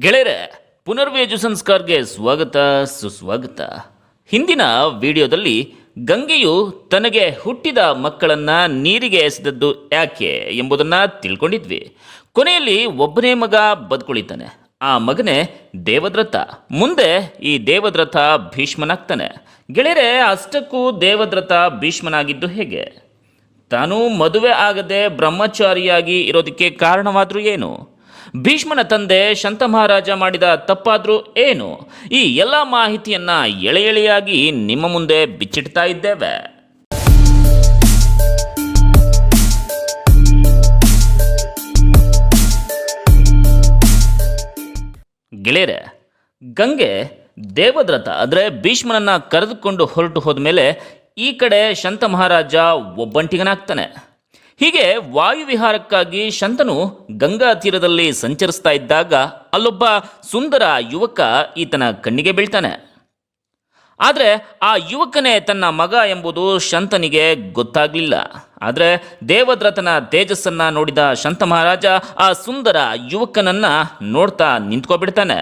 ಗೆಳೆಯರೆ, ಪುನರ್ವೇಜು ಸಂಸ್ಕಾರ್ಗೆ ಸ್ವಾಗತ, ಸುಸ್ವಾಗತ. ಹಿಂದಿನ ವಿಡಿಯೋದಲ್ಲಿ ಗಂಗೆಯು ತನಗೆ ಹುಟ್ಟಿದ ಮಕ್ಕಳನ್ನ ನೀರಿಗೆ ಎಸೆದದ್ದು ಯಾಕೆ ಎಂಬುದನ್ನು ತಿಳ್ಕೊಂಡಿದ್ವಿ. ಕೊನೆಯಲ್ಲಿ ಒಬ್ಬನೇ ಮಗ ಬದುಕುಳಿತಾನೆ. ಆ ಮಗನೇ ದೇವದ್ರಥ ಮುಂದೆ ಈ ದೇವದ್ರಥ ಭೀಷ್ಮನಾಗ್ತಾನೆ. ಗೆಳೆಯರೆ, ಅಷ್ಟಕ್ಕೂ ದೇವದ್ರಥ ಭೀಷ್ಮನಾಗಿದ್ದು ಹೇಗೆ? ತಾನು ಮದುವೆ ಆಗದೆ ಬ್ರಹ್ಮಚಾರಿಯಾಗಿ ಇರೋದಕ್ಕೆ ಕಾರಣವಾದರೂ ಏನು? ಭೀಷ್ಮನ ತಂದೆ ಶಂತ ಮಹಾರಾಜ ಮಾಡಿದ ತಪ್ಪಾದರೂ ಏನು? ಈ ಎಲ್ಲ ಮಾಹಿತಿಯನ್ನು ಎಳೆ ಎಳೆಯಾಗಿ ನಿಮ್ಮ ಮುಂದೆ ಬಿಚ್ಚಿಡ್ತಾ ಇದ್ದೇವೆ. ಗೆಳೆಯರೆ, ಗಂಗೆ ದೇವದ್ರಥ ಅಂದರೆ ಭೀಷ್ಮನನ್ನು ಕರೆದುಕೊಂಡು ಹೊರಟು ಹೋದ ಮೇಲೆ ಈ ಕಡೆ ಶಂತ ಮಹಾರಾಜ ಒಬ್ಬಂಟಿಗನಾಗ್ತಾನೆ. ಹೀಗೆ ವಾಯುವಿಹಾರಕ್ಕಾಗಿ ಶಂತನು ಗಂಗಾ ತೀರದಲ್ಲಿ ಸಂಚರಿಸ್ತಾ ಇದ್ದಾಗ ಅಲ್ಲೊಬ್ಬ ಸುಂದರ ಯುವಕ ಈತನ ಕಣ್ಣಿಗೆ ಬೀಳ್ತಾನೆ. ಆದರೆ ಆ ಯುವಕನೇ ತನ್ನ ಮಗ ಎಂಬುದು ಶಂತನಿಗೆ ಗೊತ್ತಾಗಲಿಲ್ಲ. ಆದರೆ ದೇವದ್ರತನ ತೇಜಸ್ಸನ್ನು ನೋಡಿದ ಶಂತ ಮಹಾರಾಜ ಆ ಸುಂದರ ಯುವಕನನ್ನ ನೋಡ್ತಾ ನಿಂತ್ಕೊಬಿಡ್ತಾನೆ.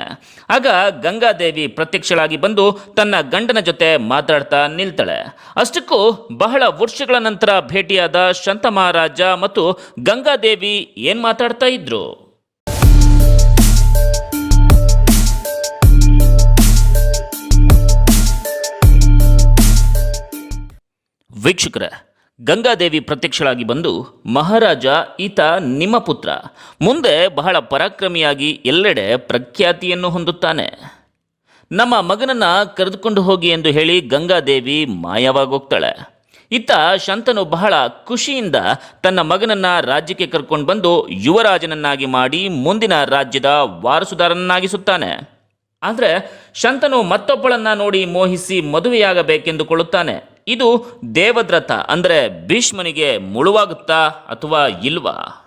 ಆಗ ಗಂಗಾದೇವಿ ಪ್ರತ್ಯಕ್ಷಳಾಗಿ ಬಂದು ತನ್ನ ಗಂಡನ ಜೊತೆ ಮಾತಾಡ್ತಾ ನಿಲ್ತಾಳೆ. ಅಷ್ಟಕ್ಕೂ ಬಹಳ ವರ್ಷಗಳ ನಂತರ ಭೇಟಿಯಾದ ಶಂತ ಮಹಾರಾಜ ಮತ್ತು ಗಂಗಾದೇವಿ ಏನು ಮಾತಾಡ್ತಾ ಇದ್ರು? ವೀಕ್ಷಕರೇ, ಗಂಗಾದೇವಿ ಪ್ರತ್ಯಕ್ಷಳಾಗಿ ಬಂದು, ಮಹಾರಾಜ, ಈತ ನಿಮ್ಮ ಪುತ್ರ. ಮುಂದೆ ಬಹಳ ಪರಾಕ್ರಮಿಯಾಗಿ ಎಲ್ಲೆಡೆ ಪ್ರಖ್ಯಾತಿಯನ್ನು ಹೊಂದುತ್ತಾನೆ. ನಮ್ಮ ಮಗನನ್ನ ಕರೆದುಕೊಂಡು ಹೋಗಿ ಎಂದು ಹೇಳಿ ಗಂಗಾದೇವಿ ಮಾಯವಾಗೋಗ್ತಾಳೆ. ಇತ್ತ ಶಂತನು ಬಹಳ ಖುಷಿಯಿಂದ ತನ್ನ ಮಗನನ್ನ ರಾಜ್ಯಕ್ಕೆ ಕರ್ಕೊಂಡು ಬಂದು ಯುವರಾಜನನ್ನಾಗಿ ಮಾಡಿ ಮುಂದಿನ ರಾಜ್ಯದ ವಾರಸುದಾರನನ್ನಾಗಿಸುತ್ತಾನೆ. ಆದರೆ ಶಂತನು ಮತ್ತೊಬ್ಬಳನ್ನು ನೋಡಿ ಮೋಹಿಸಿ ಮದುವೆಯಾಗಬೇಕೆಂದುಕೊಳ್ಳುತ್ತಾನೆ. ಇದು ದೇವದ್ರಥ ಅಂದರೆ ಭೀಷ್ಮನಿಗೆ ಮುಳುವಾಗುತ್ತಾ ಅಥವಾ ಇಲ್ವಾ?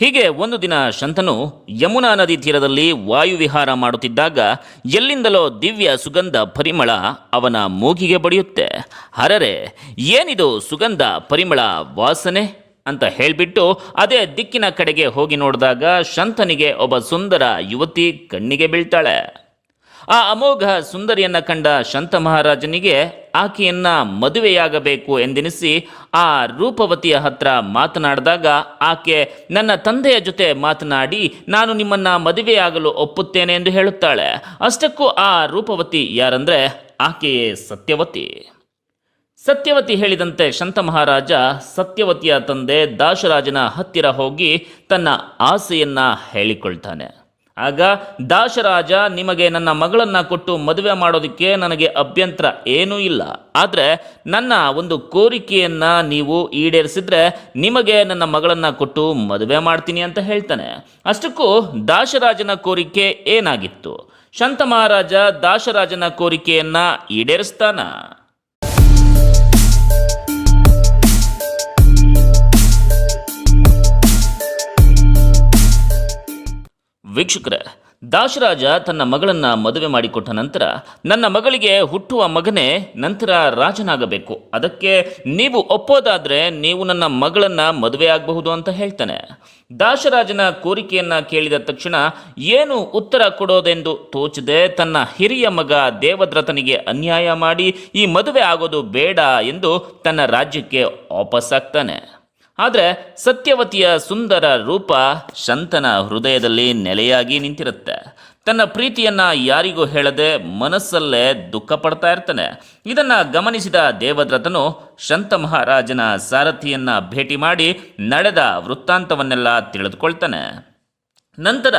ಹೀಗೆ ಒಂದು ದಿನ ಶಂತನು ಯಮುನಾ ನದಿ ತೀರದಲ್ಲಿ ವಾಯುವಿಹಾರ ಮಾಡುತ್ತಿದ್ದಾಗ ಎಲ್ಲಿಂದಲೋ ದಿವ್ಯ ಸುಗಂಧ ಪರಿಮಳ ಅವನ ಮೂಗಿಗೆ ಬಡಿಯುತ್ತೆ. ಹರರೆ ಏನಿದು ಸುಗಂಧ ಪರಿಮಳ ವಾಸನೆ? ಅಂತ ಹೇಳಿಬಿಟ್ಟು ಅದೇ ದಿಕ್ಕಿನ ಕಡೆಗೆ ಹೋಗಿ ನೋಡಿದಾಗ ಶಂತನಿಗೆ ಒಬ್ಬ ಸುಂದರ ಯುವತಿ ಕಣ್ಣಿಗೆ ಬೀಳ್ತಾಳೆ. ಆ ಅಮೋಘ ಸುಂದರಿಯನ್ನು ಕಂಡ ಶಂತ ಮಹಾರಾಜನಿಗೆ ಆಕೆಯನ್ನು ಮದುವೆಯಾಗಬೇಕು ಎಂದೆನಿಸಿ ಆ ರೂಪವತಿಯ ಹತ್ರ ಮಾತನಾಡಿದಾಗ ಆಕೆ, ನನ್ನ ತಂದೆಯ ಜೊತೆ ಮಾತನಾಡಿ ನಾನು ನಿಮ್ಮನ್ನು ಮದುವೆಯಾಗಲು ಒಪ್ಪುತ್ತೇನೆ ಎಂದು ಹೇಳುತ್ತಾಳೆ. ಅಷ್ಟಕ್ಕೂ ಆ ರೂಪವತಿ ಯಾರಂದರೆ ಆಕೆಯೇ ಸತ್ಯವತಿ. ಸತ್ಯವತಿ ಹೇಳಿದಂತೆ ಶಂತ ಮಹಾರಾಜ ಸತ್ಯವತಿಯ ತಂದೆ ದಾಶರಾಜನ ಹತ್ತಿರ ಹೋಗಿ ತನ್ನ ಆಸೆಯನ್ನು ಹೇಳಿಕೊಳ್ತಾನೆ. ಆಗ ದಾಶರಾಜ, ನಿಮಗೆ ನನ್ನ ಮಗಳನ್ನ ಕೊಟ್ಟು ಮದುವೆ ಮಾಡೋದಕ್ಕೆ ನನಗೆ ಅಭ್ಯಂತರ ಏನೂ ಇಲ್ಲ. ಆದರೆ ನನ್ನ ಒಂದು ಕೋರಿಕೆಯನ್ನ ನೀವು ಈಡೇರಿಸಿದ್ರೆ ನಿಮಗೆ ನನ್ನ ಮಗಳನ್ನ ಕೊಟ್ಟು ಮದುವೆ ಮಾಡ್ತೀನಿ ಅಂತ ಹೇಳ್ತಾನೆ. ಅಷ್ಟಕ್ಕೂ ದಾಶರಾಜನ ಕೋರಿಕೆ ಏನಾಗಿತ್ತು? ಶಂತ ಮಹಾರಾಜ ದಾಶರಾಜನ ಕೋರಿಕೆಯನ್ನ ಈಡೇರಿಸ್ತಾನ? ವೀಕ್ಷಕರೇ, ದಾಶರಾಜ ತನ್ನ ಮಗಳನ್ನು ಮದುವೆ ಮಾಡಿಕೊಟ್ಟ ನಂತರ ನನ್ನ ಮಗಳಿಗೆ ಹುಟ್ಟುವ ಮಗನೇ ನಂತರ ರಾಜನಾಗಬೇಕು. ಅದಕ್ಕೆ ನೀವು ಒಪ್ಪೋದಾದರೆ ನೀವು ನನ್ನ ಮಗಳನ್ನು ಮದುವೆ ಆಗಬಹುದು ಅಂತ ಹೇಳ್ತಾನೆ. ದಾಶರಾಜನ ಕೋರಿಕೆಯನ್ನು ಕೇಳಿದ ತಕ್ಷಣ ಏನು ಉತ್ತರ ಕೊಡೋದೆಂದು ತೋಚದೆ ತನ್ನ ಹಿರಿಯ ಮಗ ದೇವದ್ರತನಿಗೆ ಅನ್ಯಾಯ ಮಾಡಿ ಈ ಮದುವೆ ಆಗೋದು ಬೇಡ ಎಂದು ತನ್ನ ರಾಜ್ಯಕ್ಕೆ ವಾಪಸ್ಸಾಗ್ತಾನೆ. ಆದರೆ ಸತ್ಯವತಿಯ ಸುಂದರ ರೂಪ ಶಂತನ ಹೃದಯದಲ್ಲಿ ನೆಲೆಯಾಗಿ ನಿಂತಿರುತ್ತೆ. ತನ್ನ ಪ್ರೀತಿಯನ್ನ ಯಾರಿಗೂ ಹೇಳದೆ ಮನಸ್ಸಲ್ಲೇ ದುಃಖ ಪಡ್ತಾ ಇರ್ತಾನೆ. ಇದನ್ನ ಗಮನಿಸಿದ ದೇವದ್ರತನು ಶಂತ ಮಹಾರಾಜನ ಸಾರಥಿಯನ್ನ ಭೇಟಿ ಮಾಡಿ ನಡೆದ ವೃತ್ತಾಂತವನ್ನೆಲ್ಲ ತಿಳಿದುಕೊಳ್ತಾನೆ. ನಂತರ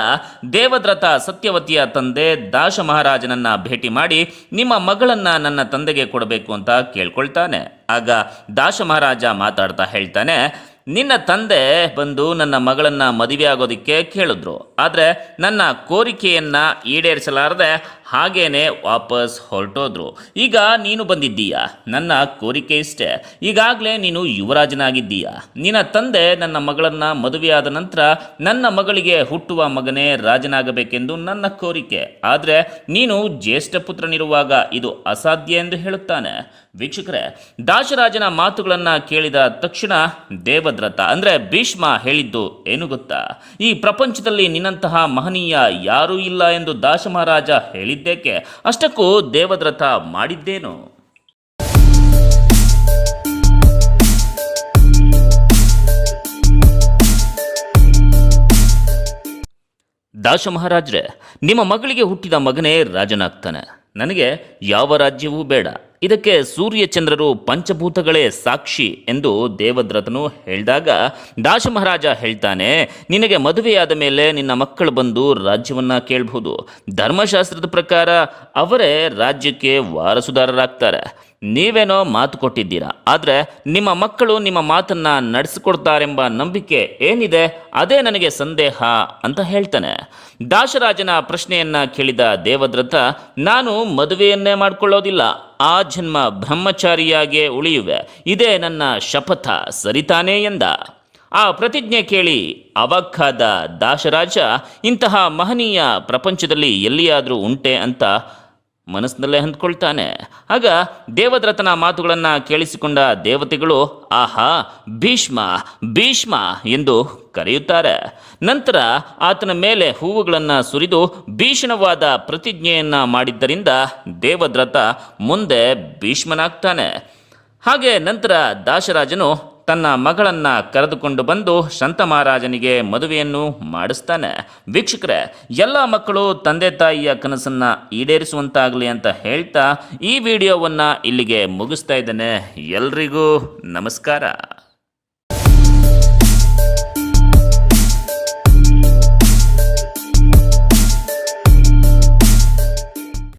ದೇವದ್ರತ ಸತ್ಯವತಿಯ ತಂದೆ ದಾಶ ಮಹಾರಾಜನನ್ನ ಭೇಟಿ ಮಾಡಿ ನಿಮ್ಮ ಮಗಳನ್ನ ನನ್ನ ತಂದೆಗೆ ಕೊಡಬೇಕು ಅಂತ ಕೇಳ್ಕೊಳ್ತಾನೆ. ಆಗ ದಾಶ ಮಹಾರಾಜ ಮಾತಾಡ್ತಾ ಹೇಳ್ತಾನೆ ನಿನ್ನ ತಂದೆ ಬಂದು ನನ್ನ ಮಗಳನ್ನ ಮದುವೆ ಆಗೋದಕ್ಕೆ ಕೇಳಿದ್ರು. ಆದರೆ ನನ್ನ ಕೋರಿಕೆಯನ್ನು ಈಡೇರಿಸಲಾರದೆ ಹಾಗೇನೆ ವಾಪಸ್ ಹೊರಟೋದ್ರು. ಈಗ ನೀನು ಬಂದಿದ್ದೀಯಾ? ನನ್ನ ಕೋರಿಕೆ ಇಷ್ಟೇ. ಈಗಾಗಲೇ ನೀನು ಯುವರಾಜನಾಗಿದ್ದೀಯಾ? ನಿನ್ನ ತಂದೆ ನನ್ನ ಮಗಳನ್ನ ಮದುವೆಯಾದ ನಂತರ ನನ್ನ ಮಗಳಿಗೆ ಹುಟ್ಟುವ ಮಗನೇ ರಾಜನಾಗಬೇಕೆಂದು ನನ್ನ ಕೋರಿಕೆ. ಆದರೆ ನೀನು ಜ್ಯೇಷ್ಠ ಪುತ್ರನಿರುವಾಗ ಇದು ಅಸಾಧ್ಯ ಎಂದು ಹೇಳುತ್ತಾನೆ. ವೀಕ್ಷಕರೇ, ದಾಶರಾಜನ ಮಾತುಗಳನ್ನು ಕೇಳಿದ ತಕ್ಷಣ ದೇವದ್ರತ ಅಂದರೆ ಭೀಷ್ಮ ಹೇಳಿದ್ದು ಏನು ಗೊತ್ತಾ? ಈ ಪ್ರಪಂಚದಲ್ಲಿ ನಿನ್ನಂತಹ ಮಹನೀಯ ಯಾರೂ ಇಲ್ಲ ಎಂದು ದಾಶ ಮಹಾರಾಜ ಹೇಳಿದ್ದೇಕೆ ಅಷ್ಟಕ್ಕೂ ದೇವದ್ರಥ ಮಾಡಿದ್ದೇನು? ದಾಶ ಮಹಾರಾಜ್ರೆ ನಿಮ್ಮ ಮಗಳಿಗೆ ಹುಟ್ಟಿದ ಮಗನೇ ರಾಜನಾಗ್ತಾನೆ. ನನಗೆ ಯಾವ ರಾಜ್ಯವೂ ಬೇಡ. ಇದಕ್ಕೆ ಸೂರ್ಯಚಂದ್ರರು ಪಂಚಭೂತಗಳೇ ಸಾಕ್ಷಿ ಎಂದು ದೇವದ್ರತನು ಹೇಳಿದಾಗ ದಾಶಮಹಾರಾಜ ಹೇಳ್ತಾನೆ, ನಿನಗೆ ಮದುವೆಯಾದ ಮೇಲೆ ನಿನ್ನ ಮಕ್ಕಳು ಬಂದು ರಾಜ್ಯವನ್ನು ಕೇಳಬಹುದು ಧರ್ಮಶಾಸ್ತ್ರದ ಪ್ರಕಾರ ಅವರೇ ರಾಜ್ಯಕ್ಕೆ ವಾರಸುದಾರರಾಗ್ತಾರೆ. ನೀವೇನೋ ಮಾತು ಕೊಟ್ಟಿದ್ದೀರಾ? ಆದರೆ ನಿಮ್ಮ ಮಕ್ಕಳು ನಿಮ್ಮ ಮಾತನ್ನು ನಡೆಸಿಕೊಡ್ತಾರೆಂಬ ನಂಬಿಕೆ ಏನಿದೆ, ಅದೇ ನನಗೆ ಸಂದೇಹ ಅಂತ ಹೇಳ್ತಾನೆ. ದಾಶರಾಜನ ಪ್ರಶ್ನೆಯನ್ನು ಕೇಳಿದ ದೇವದ್ರಥ, ನಾನು ಮದುವೆಯನ್ನೇ ಮಾಡಿಕೊಳ್ಳೋದಿಲ್ಲ. ಆ ಜನ್ಮ ಬ್ರಹ್ಮಚಾರಿಯಾಗೇ ಉಳಿಯುವೆ. ಇದೇ ನನ್ನ ಶಪಥ. ಸರಿತಾನೆ? ಎಂದ. ಆ ಪ್ರತಿಜ್ಞೆ ಕೇಳಿ ಅವಕ್ಕಾದ ದಾಶರಾಜ, ಇಂತಹ ಮಹನೀಯ ಪ್ರಪಂಚದಲ್ಲಿ ಎಲ್ಲಿಯಾದರೂ ಉಂಟೆ? ಅಂತ ಮನಸ್ಸಿನಲ್ಲೇ ಹಂದ್ಕೊಳ್ತಾನೆ. ಆಗ ದೇವದ್ರತನ ಮಾತುಗಳನ್ನು ಕೇಳಿಸಿಕೊಂಡ ದೇವತೆಗಳು, ಆಹಾ, ಭೀಷ್ಮ ಭೀಷ್ಮ ಎಂದು ಕರೆಯುತ್ತಾರೆ. ನಂತರ ಆತನ ಮೇಲೆ ಹೂವುಗಳನ್ನು ಸುರಿದು ಭೀಷಣವಾದ ಪ್ರತಿಜ್ಞೆಯನ್ನು ಮಾಡಿದ್ದರಿಂದ ದೇವದ್ರತ ಮುಂದೆ ಭೀಷ್ಮನಾಗ್ತಾನೆ. ಹಾಗೆ ನಂತರ ದಾಶರಾಜನು ತನ್ನ ಮಗಳನ್ನ ಕರೆದುಕೊಂಡು ಬಂದು ಶಂತ ಮಹಾರಾಜನಿಗೆ ಮದುವೆಯನ್ನು ಮಾಡಿಸ್ತಾನೆ. ವೀಕ್ಷಕರೇ, ಎಲ್ಲ ಮಕ್ಕಳು ತಂದೆ ತಾಯಿಯ ಕನಸನ್ನ ಈಡೇರಿಸುವಂತಾಗಲಿ ಅಂತ ಹೇಳ್ತಾ ಈ ವಿಡಿಯೋವನ್ನು ಇಲ್ಲಿಗೆ ಮುಗಿಸ್ತಾ ಇದ್ದೇನೆ. ಎಲ್ರಿಗೂ ನಮಸ್ಕಾರ.